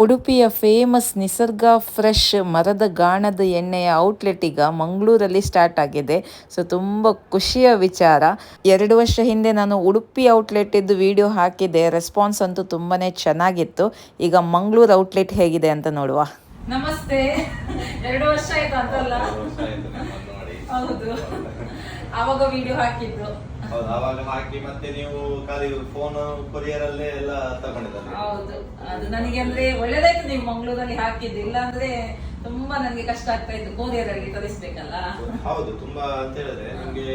ಉಡುಪಿಯ ಫೇಮಸ್ ನಿಸರ್ಗ ಫ್ರೆಶ್ ಮರದ ಗಾಣದ ಎಣ್ಣೆಯ ಔಟ್ಲೆಟ್ ಈಗ ಮಂಗಳೂರಲ್ಲಿ ಸ್ಟಾರ್ಟ್ ಆಗಿದೆ. ಸೊ ತುಂಬ ಖುಷಿಯ ವಿಚಾರ. ಎರಡು ವರ್ಷ ಹಿಂದೆ ನಾನು ಉಡುಪಿ ಔಟ್ಲೆಟ್ ಇದ್ದು ವಿಡಿಯೋ ಹಾಕಿದೆ. ರೆಸ್ಪಾನ್ಸ್ ಅಂತೂ ತುಂಬಾ ಚೆನ್ನಾಗಿತ್ತು. ಈಗ ಮಂಗಳೂರು ಔಟ್ಲೆಟ್ ಹೇಗಿದೆ ಅಂತ ನೋಡುವ. ನಮಸ್ತೆ. ಎರಡು ವರ್ಷ ಆಯ್ತು ಅಂತಲ್ಲ. ಹೌದು. ಅವಾಗ ವಿಡಿಯೋ ಹಾಕಿದ್ದು. ಹೌದು ಅವಾಗ ಹಾಕಿ ಮತ್ತೆ ನೀವು ಖಾಲಿ ಫೋನ್ ಕೊರಿಯರ್ ಅಲ್ಲೇ ಎಲ್ಲ ತಗೊಂಡಿದ್ದಾರೆ ಹೌದು ಅದು ನನಗೆ ಅಂದ್ರೆ ಒಳ್ಳೇದಾಯ್ತು ನೀವು ಮಂಗಳೂರಲ್ಲಿ ಹಾಕಿದ್ದು ಇಲ್ಲ ಅಂದ್ರೆ ತುಂಬಾ ನನಗೆ ಕಷ್ಟ ಆಗ್ತಾ ಇತ್ತು ಕೊರಿಯರ್ ಅಲ್ಲಿ ತರಿಸ್ಬೇಕಲ್ಲ. ಹೌದು ತುಂಬಾ ಅಂತ ಹೇಳಿದ್ರೆ ನಮ್ಗೆ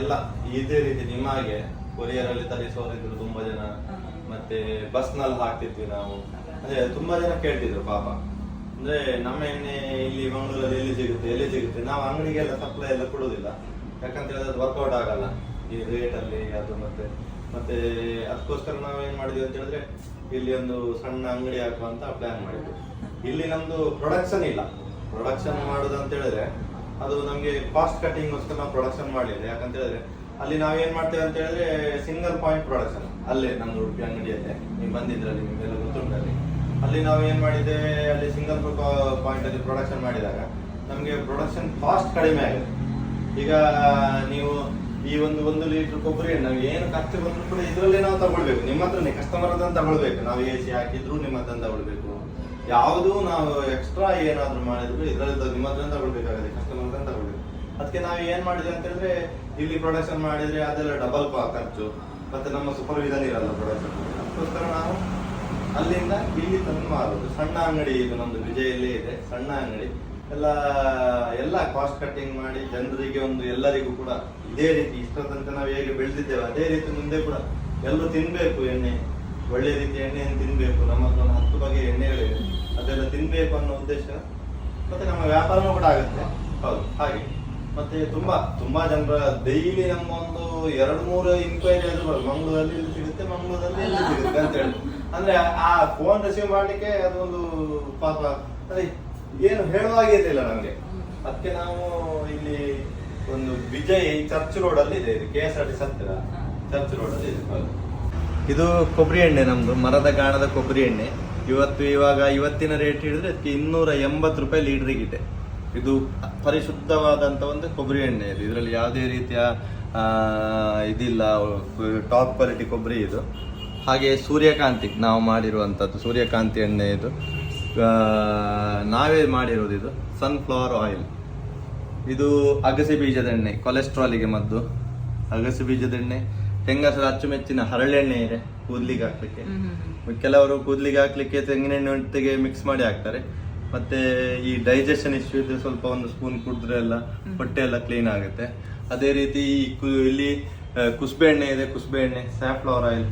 ಎಲ್ಲ ಇದೇ ರೀತಿ ನಿಮ್ಮ ಹಾಗೆ ಕೊರಿಯರ್ ಅಲ್ಲಿ ತರಿಸುವವರಿದ್ರು ತುಂಬಾ ಜನ ಮತ್ತೆ ಬಸ್ನಲ್ಲಿ ಹಾಕ್ತಿದ್ವಿ ನಾವು. ಅಂದ್ರೆ ತುಂಬಾ ಜನ ಕೇಳ್ತಿದ್ರು ಪಾಪ. ಅಂದ್ರೆ ನಮ್ಮ ಎಣ್ಣೆ ಇಲ್ಲಿ ಮಂಗಳೂರಲ್ಲಿ ಎಲ್ಲಿ ಸಿಗುತ್ತೆ ಎಲ್ಲಿ ಸಿಗುತ್ತೆ? ನಾವು ಅಂಗಡಿಗೆಲ್ಲ ಸಪ್ಲೈ ಎಲ್ಲ ಕೊಡುದಿಲ್ಲ ಯಾಕಂತ ಹೇಳಿದ್ರೆ ಅದು ವರ್ಕೌಟ್ ಆಗಲ್ಲ. ಈ ರೇಟ್ ಅಲ್ಲಿ ಅದು ಮತ್ತೆ ಮತ್ತೆ ಅದಕ್ಕೋಸ್ಕರ ನಾವು ಏನ್ ಮಾಡಿದ್ವಿ ಅಂತ ಹೇಳಿದ್ರೆ ಇಲ್ಲಿ ಒಂದು ಸಣ್ಣ ಅಂಗಡಿ ಹಾಕುವ ಅಂತ ಪ್ಲಾನ್ ಮಾಡಿದ್ವಿ. ಇಲ್ಲಿ ನಮ್ದು ಪ್ರೊಡಕ್ಷನ್ ಇಲ್ಲ. ಪ್ರೊಡಕ್ಷನ್ ಮಾಡುದು ಅಂತ ಹೇಳಿದ್ರೆ ಅದು ನಮ್ಗೆ ಕಾಸ್ಟ್ ಕಟಿಂಗ್ ಗೋಸ್ಕರ ನಾವು ಪ್ರೊಡಕ್ಷನ್ ಮಾಡಲಿಲ್ಲ. ಯಾಕಂತ ಹೇಳಿದ್ರೆ ಅಲ್ಲಿ ನಾವ್ ಏನ್ ಮಾಡ್ತೇವೆ ಅಂತ ಹೇಳಿದ್ರೆ ಸಿಂಗಲ್ ಪಾಯಿಂಟ್ ಪ್ರೊಡಕ್ಷನ್ ಅಲ್ಲೇ ನಮ್ದು ಉಡುಪಿ ಅಂಗಡಿಯಲ್ಲೇ. ನೀವು ಬಂದಿದ್ರಲ್ಲಿ, ನಿಮ್ಗೆಲ್ಲ ಗೊತ್ತುಂಟಲ್ಲಿ. ಅಲ್ಲಿ ನಾವು ಏನ್ ಮಾಡಿದ್ದೇವೆ, ಅಲ್ಲಿ ಸಿಂಗಲ್ ಪಾಯಿಂಟ್ ಅಲ್ಲಿ ಪ್ರೊಡಕ್ಷನ್ ಮಾಡಿದಾಗ ನಮ್ಗೆ ಪ್ರೊಡಕ್ಷನ್ ಕಾಸ್ಟ್ ಕಡಿಮೆ ಆಗಿದೆ ಈಗ ನೀವು ಈ ಒಂದು ಒಂದು ಲೀಟರ್ ಕೊಬ್ಬರಿ ನಾವು ಏನು ಖರ್ಚು ಬಂದ್ರು ಕೂಡ ಇದರಲ್ಲೇ ನಾವು ತಗೊಳ್ಬೇಕು. ನಿಮ್ಮ ಹತ್ರನೇ ಕಸ್ಟಮರ್ ಅದನ್ನು ತಗೊಳ್ಬೇಕು. ನಾವು ಎ ಸಿ ಹಾಕಿದ್ರು ನಿಮ್ಮ ಹತ್ರ ತಗೊಳ್ಬೇಕು. ಯಾವುದು ನಾವು ಎಕ್ಸ್ಟ್ರಾ ಏನಾದ್ರು ಮಾಡಿದ್ರು ಇದರಲ್ಲಿ ನಿಮ್ಮ ಹತ್ರ ತಗೊಳ್ಬೇಕಾಗುತ್ತೆ. ಕಸ್ಟಮರ್ ಹತ್ರ ತಗೊಳ್ಬೇಕು. ಅದಕ್ಕೆ ನಾವು ಏನ್ ಮಾಡಿದ್ವಿ ಅಂತ ಹೇಳಿದ್ರೆ, ಇಲ್ಲಿ ಪ್ರೊಡಕ್ಷನ್ ಮಾಡಿದ್ರೆ ಅದೆಲ್ಲ ಡಬಲ್ ಖರ್ಚು. ಮತ್ತೆ ನಮ್ಮ ಸೂಪರ್ವಿಷನ್ ಇರಲ್ಲ ಪ್ರೊಡಕ್ಷನ್ ಅದಕ್ಕೋಸ್ಕರ ನಾವು ಅಲ್ಲಿಂದ ಇಲ್ಲಿ ತಂದು ಮಾರೋದು. ಸಣ್ಣ ಅಂಗಡಿ ಇದು ನಮ್ದು ವಿಜಯಲ್ಲಿ ಇದೆ. ಸಣ್ಣ ಅಂಗಡಿ. ಎಲ್ಲ ಎಲ್ಲ ಕಾಸ್ಟ್ ಕಟ್ಟಿಂಗ್ ಮಾಡಿ ಜನರಿಗೆ ಒಂದು ಎಲ್ಲರಿಗೂ ಕೂಡ ಇದೇ ರೀತಿ ಇಷ್ಟ ತನಕ ನಾವು ಹೇಗೆ ಬೆಳೆದಿದ್ದೇವೆ, ಅದೇ ರೀತಿ ಮುಂದೆ ಕೂಡ ಎಲ್ಲರೂ ತಿನ್ನಬೇಕು ಎಣ್ಣೆ, ಒಳ್ಳೆ ರೀತಿ ಎಣ್ಣೆಯನ್ನು ತಿನ್ನಬೇಕು ನಮ್ಮ ಹತ್ರ ಒಂದು ಹತ್ತು ಬಗೆಯ ಎಣ್ಣೆಗಳಿವೆ. ಅದೆಲ್ಲ ತಿನ್ಬೇಕು ಅನ್ನೋ ಉದ್ದೇಶ. ಮತ್ತೆ ನಮ್ಮ ವ್ಯಾಪಾರನೂ ಕೂಡ ಆಗುತ್ತೆ. ಹೌದು, ಹಾಗೆ. ಮತ್ತೆ ತುಂಬಾ ತುಂಬಾ ಜನರ ಡೈಲಿ ನಮ್ಮ ಒಂದು ಎರಡು, ಮೂರು ಇನ್ಕ್ವೈರಿ ಆದ್ರೂ ಬರೋದು ಮಂಗಳೂರಲ್ಲಿ ಇಲ್ಲಿ ಸಿಗುತ್ತೆ, ಮಂಗಳೂರಲ್ಲಿ ಇಲ್ಲಿ ಸಿಗುತ್ತೆ ಅಂತ ಹೇಳಿ. ಅಂದ್ರೆ ಆ ಫೋನ್ ರಿಸೀವ್ ಮಾಡ್ಲಿಕ್ಕೆ ಅದೊಂದು ಪಾಪ, ಅದೇ ಏನು ಹೇಳುವಾಗಿರ್ಲಿಲ್ಲ ನಮಗೆ. ಅದಕ್ಕೆ ನಾವು ಇಲ್ಲಿ ಒಂದು ವಿಜಯ್ ಚರ್ಚ್ ರೋಡ್ ಅಲ್ಲಿ ಇದೆ ಕೆ ಎಸ್ ಆರ್ ಟಿ ಹತ್ತಿರ. ಚರ್ಚ್ ರೋಡ್ ಅಲ್ಲಿ ಇದೆ ಇದು ಕೊಬ್ಬರಿ ಎಣ್ಣೆ ನಮ್ದು, ಮರದ ಗಾಣದ ಕೊಬ್ಬರಿ ಎಣ್ಣೆ. ಇವತ್ತು ಇವಾಗ ಇವತ್ತಿನ ರೇಟ್ ಹಿಡಿದ್ರೆ ಅದಕ್ಕೆ ಇನ್ನೂರ ಎಂಬತ್ತು ರೂಪಾಯಿ ಲೀಟ್ರಿಗಿದೆ ಇದೆ ಇದು ಪರಿಶುದ್ಧವಾದಂತ ಒಂದು ಕೊಬ್ಬರಿ ಎಣ್ಣೆ ಇದು. ಇದರಲ್ಲಿ ಯಾವುದೇ ರೀತಿಯ ಇದಿಲ್ಲ, ಟಾಪ್ ಕ್ವಾಲಿಟಿ ಕೊಬ್ಬರಿ ಇದು. ಹಾಗೆ ಸೂರ್ಯಕಾಂತಿ, ನಾವು ಮಾಡಿರುವಂಥದ್ದು ಸೂರ್ಯಕಾಂತಿ ಎಣ್ಣೆ ಇದು. ನಾವೇ ಮಾಡಿರೋದು ಇದು ಸನ್ಫ್ಲವರ್ ಆಯಿಲ್ ಇದು ಅಗಸೆ ಬೀಜದ ಎಣ್ಣೆ ಕೊಲೆಸ್ಟ್ರಾಲಿಗೆ ಮದ್ದು. ಅಗಸೆ ಬೀಜದ ಎಣ್ಣೆ ತೆಂಗಸರ ಅಚ್ಚುಮೆಚ್ಚಿನ ಹರಳೆಣ್ಣೆ ಇದೆ ಕೂದ್ಲಿಗೆ ಹಾಕ್ಲಿಕ್ಕೆ. ಕೆಲವರು ಕೂದ್ಲಿಗೆ ಹಾಕ್ಲಿಕ್ಕೆ ತೆಂಗಿನೆಣ್ಣೆ ಒಟ್ಟಿಗೆ ಮಿಕ್ಸ್ ಮಾಡಿ ಹಾಕ್ತಾರೆ. ಮತ್ತೆ ಈ ಡೈಜೆಷನ್ ಇಶ್ಯೂ ಇದ್ರೆ ಸ್ವಲ್ಪ ಒಂದು ಸ್ಪೂನ್ ಕುಡಿದ್ರೆ ಎಲ್ಲ ಹೊಟ್ಟೆ ಎಲ್ಲ ಕ್ಲೀನ್ ಆಗುತ್ತೆ. ಅದೇ ರೀತಿ ಈ ಇಲ್ಲಿ ಕುಸ್ಬೆ ಎಣ್ಣೆ ಇದೆ ಕುಸ್ಬೆ ಎಣ್ಣೆ ಸ್ಯಾಫ್ಲವರ್ ಆಯಿಲ್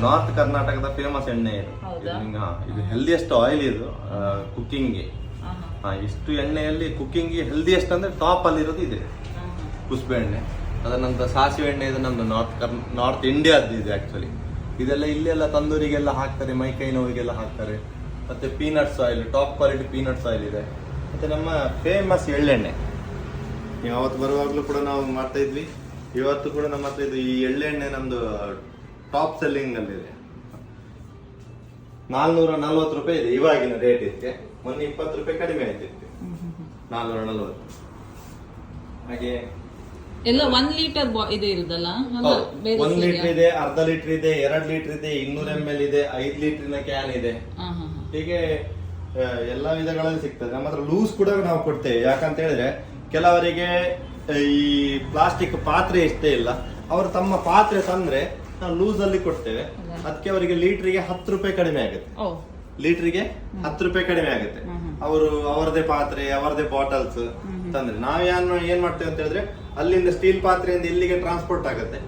ನಾರ್ತ್ ಕರ್ನಾಟಕದ ಫೇಮಸ್ ಎಣ್ಣೆ ಇದು? ಇದು ಹಿಂಗ- ಹಾ, ಇದು ಹೆಲ್ದಿಯೆಸ್ಟ್ ಆಯಿಲ್ ಇದು ಕುಕ್ಕಿಂಗ್ಗೆ ಹಾ ಇಷ್ಟು ಎಣ್ಣೆಯಲ್ಲಿ ಕುಕ್ಕಿಂಗ್ಗೆ ಹೆಲ್ದಿಯೆಸ್ಟ್ ಅಂದ್ರೆ ಟಾಪ್ ಅಲ್ಲಿ ಇರೋದು ಇದೆ. ಕುಸ್ಬೆ ಎಣ್ಣೆ ಅದರ ನಂತರ ಸಾಸಿವೆ ಎಣ್ಣೆ ಇದು ನಮ್ದು ನಾರ್ತ್ ಕರ್ ನಾರ್ತ್ ಇಂಡಿಯಾದ್ದು ಇದು ಆಕ್ಚುಲಿ ಇದೆಲ್ಲ ಇಲ್ಲೆಲ್ಲ ತಂದೂರಿಗೆಲ್ಲ ಹಾಕ್ತಾರೆ ಮೈಕೈ ನೋವಿಗೆಲ್ಲ ಹಾಕ್ತಾರೆ. ಮತ್ತೆ peanuts oil top quality peanuts oil ಇದೆ. ಮತ್ತೆ ನಮ್ಮ ಫೇಮಸ್ ಎಳ್ಳೆಣ್ಣೆ. ಯಾವತ್ತು ಬರುವಾಗಲೂ ಕೂಡ ನಾವು ಮಾಡ್ತಾ ಇದ್ವಿ. ಇವತ್ತು ಕೂಡ ನಮ್ಮ ಹತ್ರ ಇದು ಈ ಎಳ್ಳೆಣ್ಣೆ ನಮ್ದು ಟಾಪ್ ಸೆಲ್ಲಿಂಗ್ ಅಲ್ಲಿ ಇದೆ. ನಾಲ್ನೂರ ನಲ್ವತ್ತು ರೂಪಾಯಿ ಇದೆ ಇವಾಗಿನ ರೇಟ್ ಇದಕ್ಕೆ. ಮೊನ್ನೆ ಇಪ್ಪತ್ತು ರೂಪಾಯಿ ಕಡಿಮೆ ಆಯ್ತು ಇದಕ್ಕೆ. ನಾಲ್ನೂರ ನಲ್ವತ್ತು. ಹಾಗೆ ಎಲ್ಲ ಒಂದ್ ಲೀಟರ್ ಇದು ಇರುದಲ್ಲ ಒಂದ್ ಲೀಟರ್ ಇದೆ ಅರ್ಧ ಲೀಟರ್ ಇದೆ ಎರಡ್ ಲೀಟರ್ ಇದೆ ಇನ್ನೂರ ಎಂ ಎಲ್ ಇದೆ ಐದ್ ಲೀಟರ್ನ ಕ್ಯಾನ್ ಇದೆ. ಹೀಗೆ ಎಲ್ಲಾ ವಿಧಗಳಲ್ಲಿ ಸಿಗ್ತದೆ. ನಮ್ಮ ಹತ್ರ ಲೂಸ್ ಕೂಡ ನಾವು ಕೊಡ್ತೇವೆ. ಯಾಕಂತ ಹೇಳಿದ್ರೆ ಕೆಲವರಿಗೆ ಈ ಪ್ಲಾಸ್ಟಿಕ್ ಪಾತ್ರೆ ಇಷ್ಟೇ ಇಲ್ಲ. ಅವರು ತಮ್ಮ ಪಾತ್ರೆ ತಂದ್ರೆ ನಾವು ಲೂಸ್ ಅಲ್ಲಿ ಕೊಡ್ತೇವೆ? ಅದಕ್ಕೆ ಅವರಿಗೆ ಲೀಟರ್ಗೆ ಹತ್ತು ರೂಪಾಯಿ ಕಡಿಮೆ ಆಗುತ್ತೆ. ಲೀಟ್ರಿಗೆ ಹತ್ತು ರೂಪಾಯಿ ಕಡಿಮೆ ಆಗುತ್ತೆ. ಅವರು ಅವರದೇ ಪಾತ್ರೆ ಅವರದೇ ಬಾಟಲ್ಸ್ ತಂದ್ರೆ. ನಾವ್ ಏನ್ ಏನ್ ಮಾಡ್ತೇವೆ ಅಂತ ಹೇಳಿದ್ರೆ ಅಲ್ಲಿಂದ ಸ್ಟೀಲ್ ಪಾತ್ರೆಯಿಂದ ಇಲ್ಲಿಗೆ ಟ್ರಾನ್ಸ್ಪೋರ್ಟ್ ಆಗುತ್ತೆ.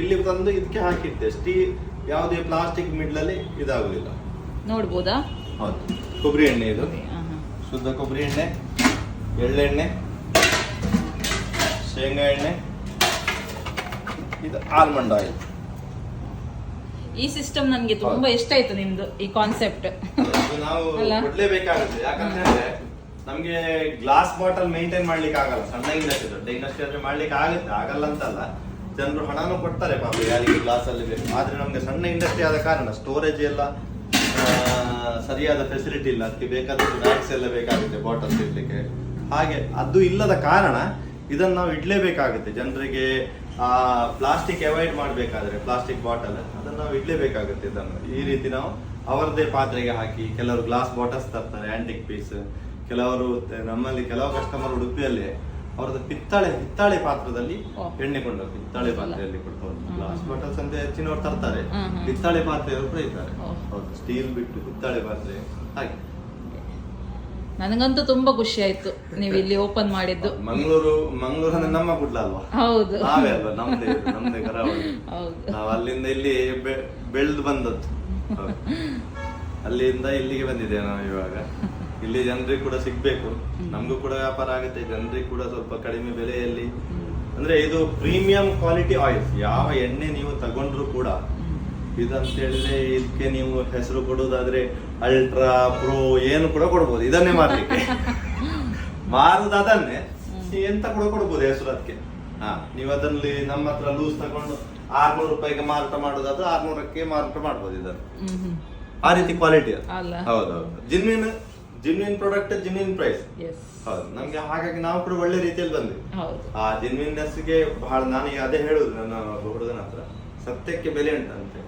ಇಲ್ಲಿ ತಂದು ಇದಕ್ಕೆ ಹಾಕಿರ್ತೇವೆ. ಸ್ಟೀಲ್ ಯಾವುದೇ ಪ್ಲಾಸ್ಟಿಕ್ ಮಿಡ್ಲಲ್ಲಿ ಇದಾಗುದಿಲ್ಲ ನೋಡ್ಬೋದಾ? ಹೌದು. ಕೊಬ್ಬರಿ ಎಣ್ಣೆ ಇದು. ಶುದ್ಧ ಕೊಬ್ಬರಿ ಎಣ್ಣೆ ಎಳ್ಳೆಣ್ಣೆ ಶೇಂಗಾ ಎಣ್ಣೆ ಇದು ಆಲ್ಮಂಡ್ ಆಯಿಲ್ ಈ ಸಿಸ್ಟಮ್ ನನಗೆ ತುಂಬಾ ಇಷ್ಟ ಆಯ್ತು ನಿಮ್ದು ಈ ಕಾನ್ಸೆಪ್ಟ್ ನಾವು? ಕೊಡ್ಲೇಬೇಕಾಗುತ್ತೆ. ಯಾಕಂದ್ರೆ ನಮ್ಗೆ ಗ್ಲಾಸ್ ಬಾಟಲ್ ಮೇಂಟೈನ್ ಮಾಡ್ಲಿಕ್ಕೆ ಆಗಲ್ಲ ಸಣ್ಣ ಇಂಡಸ್ಟ್ರಿ ದೊಡ್ಡ ಇಂಡಸ್ಟ್ರಿ ಆದ್ರೆ ಮಾಡ್ಲಿಕ್ಕೆ ಆಗುತ್ತೆ ಆಗಲ್ಲ ಅಂತಲ್ಲ. ಜನರು ಹಣನೂ ಕೊಡ್ತಾರೆ ಪಾಪ ಯಾರಿಗೆ ಗ್ಲಾಸ್ ಅಲ್ಲಿ ಬೇಕು. ಆದ್ರೆ ನಮ್ಗೆ ಸಣ್ಣ ಇಂಡಸ್ಟ್ರಿ ಆದ ಕಾರಣ ಸ್ಟೋರೇಜ್ ಎಲ್ಲ ಸರಿಯಾದ ಫೆಸಿಲಿಟಿ ಇಲ್ಲ. ಅದಕ್ಕೆ ಬೇಕಾದಷ್ಟು ಬ್ಯಾಗ್ಸ್ ಎಲ್ಲ ಬೇಕಾಗುತ್ತೆ ಬಾಟಲ್ಸ್ ಇಡ್ಲಿಕ್ಕೆ ಹಾಗೆ ಅದು ಇಲ್ಲದ ಕಾರಣ ಇದನ್ನು ನಾವು ಇಡಲೇಬೇಕಾಗುತ್ತೆ. ಜನರಿಗೆ ಆ ಪ್ಲಾಸ್ಟಿಕ್ ಅವಾಯ್ಡ್ ಮಾಡಬೇಕಾದ್ರೆ ಪ್ಲಾಸ್ಟಿಕ್ ಬಾಟಲ್ ಅದನ್ನು ನಾವು ಇಡ್ಲೇಬೇಕಾಗುತ್ತೆ ಇದನ್ನು. ಈ ರೀತಿ ನಾವು ಅವರದೇ ಪಾತ್ರೆಗೆ ಹಾಕಿ ಕೆಲವರು ಗ್ಲಾಸ್ ಬಾಟಲ್ಸ್ ತರ್ತಾರೆ ಆಂಟಿಕ್ ಪೀಸ್ ಕೆಲವರು ನಮ್ಮಲ್ಲಿ ಕೆಲವು ಕಸ್ಟಮರ್ ಉಡುಪಿಯಲ್ಲಿ ಅವರದ್ದು ಪಿತ್ತಾಳೆ ಹಿತ್ತಾಳೆ ಪಾತ್ರದಲ್ಲಿ ಎಣ್ಣೆ ಕೊಂಡು ಹಿತ್ತಾಳೆ ಪಾತ್ರೆಯಲ್ಲಿ ಕೊಡ್ತಾರೆ ಗ್ಲಾಸ್ ಬಾಟಲ್ಸ್ ಅಂತ ಹೆಚ್ಚಿನವ್ರು ತರ್ತಾರೆ. ಹಿತ್ತಾಳೆ ಪಾತ್ರೆಯವರು ಕೂಡ ಇದ್ದಾರೆ ಹೌದು ಸ್ಟೀಲ್ ಬಿಟ್ಟು ಹಿತ್ತಾಳೆ ಪಾತ್ರೆ. ಹಾಗೆ. ನನಗಂತೂ ತುಂಬಾ ಖುಷಿ ಆಯ್ತು ನೀವು ಇಲ್ಲಿ ಓಪನ್ ಮಾಡಿದ್ದು. ಮಂಗಳೂರು ಮಂಗಳೂರು ಅಂದ್ರೆ ನಮ್ಮ ಗುಡ್ಲ ಅಲ್ವಾ? ಹೌದು. ನಾವೇ ಅಲ್ವಾ? ನಮ್ದೇ ಇದು, ನಮ್ದೇ ಕರಾವಳಿ. ಹೌದು. ನಾವು ಅಲ್ಲಿಂದ ಇಲ್ಲಿ ಬೆಳೆದು ಬೆಳ್ದು ಬಂದದ್ದು. ಅಲ್ಲಿಂದ ಇಲ್ಲಿಗೆ ಬಂದಿದ್ದೇವೆ ನಾವು ಇವಾಗ. ಇಲ್ಲಿ ಜನರಿಗೆ ಕೂಡ ಸಿಗ್ಬೇಕು. ನಮಗೂ ಕೂಡ ವ್ಯಾಪಾರ ಆಗುತ್ತೆ. ಜನರಿಗೆ ಕೂಡ ಸ್ವಲ್ಪ ಕಡಿಮೆ ಬೆಲೆಯಲ್ಲಿ. ಅಂದ್ರೆ ಇದು ಪ್ರೀಮಿಯಂ ಕ್ವಾಲಿಟಿ ಆಯಿಲ್ ಯಾವ ಎಣ್ಣೆ ನೀವು ತಗೊಂಡ್ರು ಕೂಡ ಇದಂತ ಹೇಳಿದ್ರೆ ಇದಕ್ಕೆ ನೀವು ಹೆಸರು ಕೊಡೋದಾದ್ರೆ ಅಲ್ಟ್ರಾ ಪ್ರೋ ಏನು ಕೂಡ ಕೊಡ್ಬೋದು. ಇದನ್ನೇ ಮಾರ್ಲಿಕ್ಕೆ. ಮಾರುದು ಅದನ್ನೇ. ಎಂತ ಕೂಡ ಕೊಡ್ಬೋದು ಹೆಸರು ಅದಕ್ಕೆ. ಹಾ ನೀವು ಅದರಲ್ಲಿ ನಮ್ಮ ಹತ್ರ ಲೂಸ್ ತಗೊಂಡು ಆರ್ನೂರು ರೂಪಾಯಿಗೆ ಮಾರಾಟ ಮಾಡೋದಾದ್ರೆ ಆರ್ನೂರಕ್ಕೆ ಮಾರಾಟ ಮಾಡ್ಬೋದು ಇದನ್ನು. ಆ ರೀತಿ ಕ್ವಾಲಿಟಿ ಹೌದೌದು ಜಿನ್ವಿನ್ ಜಿನ್ವಿನ್ ಪ್ರಾಡಕ್ಟ್ ಜಿನ್ವಿನ್ ಪ್ರೈಸ್ ಹೌದು ನಮ್ಗೆ ಹಾಗಾಗಿ ನಾವು ಕೂಡ ಒಳ್ಳೆ ರೀತಿಯಲ್ಲಿ ಬಂದ್ವಿ. ಆ ಆ ಗೆ ಬಹಳ ನಾನು ಅದೇ ಹೇಳುದು ನನ್ನ ಹುಡುಗನ ಹತ್ರ. ಸತ್ಯಕ್ಕೆ ಬೆಲೆ ಉಂಟಂತೆ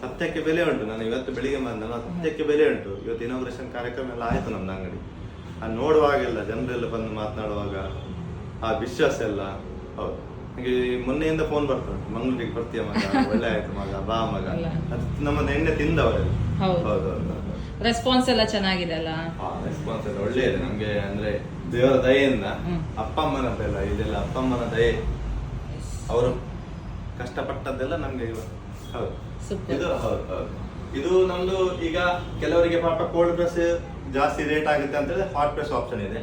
ಸತ್ಯಕ್ಕೆ ಬೆಲೆ ಉಂಟು. ನಾನು ಇವತ್ತು ಬೆಳಿಗ್ಗೆ ಬಂದ ಸತ್ಯಕ್ಕೆ ಬೆಲೆ ಉಂಟು. ಇವತ್ತು ಇನಾಗ್ರೇಷನ್ ಕಾರ್ಯಕ್ರಮ ಎಲ್ಲ ಆಯ್ತು ನಮ್ದು ಅಂಗಡಿ. ಆ ನೋಡುವಾಗೆಲ್ಲ ಜನರೆಲ್ಲ ಬಂದು ಮಾತನಾಡುವಾಗ ಆ ವಿಶ್ವಾಸ ಎಲ್ಲ ಹೌದು. ನನಗೆ ಮೊನ್ನೆಯಿಂದ ಫೋನ್ ಬರ್ತದೆ ಮಂಗಳೂರಿಗೆ ಬರ್ತೀಯ ಮಗ ಒಳ್ಳೆ ಆಯ್ತು ಮಗ ಬಾ ಮಗ. ಅದು ನಮ್ಮ ಎಣ್ಣೆ ತಿಂದವರೆಲ್ಲ. ಹೌದು. ರೆಸ್ಪಾನ್ಸ್ ಎಲ್ಲ ಚೆನ್ನಾಗಿದೆ ಅಲ್ಲ? ರೆಸ್ಪಾನ್ಸ್ ಎಲ್ಲ ಒಳ್ಳೆ ಇದೆ ನಮ್ಗೆ ಅಂದ್ರೆ ದೇವರ ದಯೆಯಿಂದ. ಅಪ್ಪ ಅಮ್ಮನದ್ದೆಲ್ಲ ಇದೆಲ್ಲ ಅಪ್ಪ ಅಮ್ಮನ ದಯೆ ಅವರು ಕಷ್ಟಪಟ್ಟದ್ದೆಲ್ಲ ನಮ್ಗೆ ಇವಾಗ ಹೌದು. ಇದು ಹೌದು ಹೌದು. ಇದು ನಮ್ದು ಈಗ ಕೆಲವರಿಗೆ ಪಾಪ ಕೋಲ್ಡ್ ಪ್ರೆಸ್ ಜಾಸ್ತಿ ರೇಟ್ ಆಗುತ್ತೆ ಅಂತ ಹೇಳಿ ಹಾಟ್ ಪ್ರೆಸ್ ಆಪ್ಷನ್ ಇದೆ.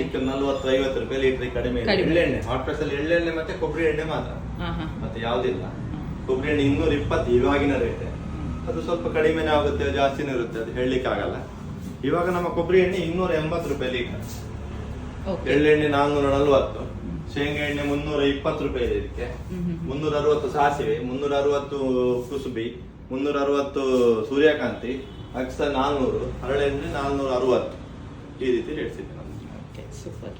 ಇದಕ್ಕೆ ನಲ್ವತ್ತು ಐವತ್ತು ರೂಪಾಯಿ ಲೀಟರ್ ಕಡಿಮೆ ಇದೆ. ಎಳ್ಳೆಣ್ಣೆ ಹಾಟ್ ಪ್ರೆಸ್ ಅಲ್ಲಿ ಎಳ್ಳೆಣ್ಣೆ ಮತ್ತೆ ಕೊಬ್ಬರಿ ಎಣ್ಣೆ ಮಾತ್ರ. ಮತ್ತೆ ಯಾವ್ದಿಲ್ಲ. ಕೊಬ್ಬರಿ ಎಣ್ಣೆ ಇನ್ನೂರ ಇಪ್ಪತ್ತು ಇವಾಗಿನ ರೇಟ್ ಅದು ಸ್ವಲ್ಪ ಕಡಿಮೆನೇ ಆಗುತ್ತೆ ಜಾಸ್ತಿನೇ ಇರುತ್ತೆ ಅದು ಹೇಳಲಿಕ್ಕೆ ಆಗಲ್ಲ. ಇವಾಗ ನಮ್ಮ ಕೊಬ್ಬರಿ ಎಣ್ಣೆ ಇನ್ನೂರ ಎಂಬತ್ತು ರೂಪಾಯಿ ಲೀಟರ್. ಎಳ್ಳೆಣ್ಣೆ ನಾನ್ನೂರ ನಲ್ವತ್ತು. ಶೇಂಗಾ ಎಣ್ಣೆ ಮುನ್ನೂರ ಇಪ್ಪತ್ತು ರೂಪಾಯಿ ಇದೆ ಇದಕ್ಕೆ. ಮುನ್ನೂರ ಅರವತ್ತು ಸಾಸಿವೆ ಮುನ್ನೂರ ಅರವತ್ತು ಕುಸುಬಿ ಮುನ್ನೂರ ಅರವತ್ತು ಸೂರ್ಯಕಾಂತಿ ಅಕ್ಸ ನಾಲ್ನೂರು ಹರಳೆಣ್ಣೆ ನಾಲ್ನೂರ ಅರವತ್ತು ಈ ರೀತಿ ರೇಟ್ಸ್ ಇದೆ ಓಕೆ ಸೂಪರ್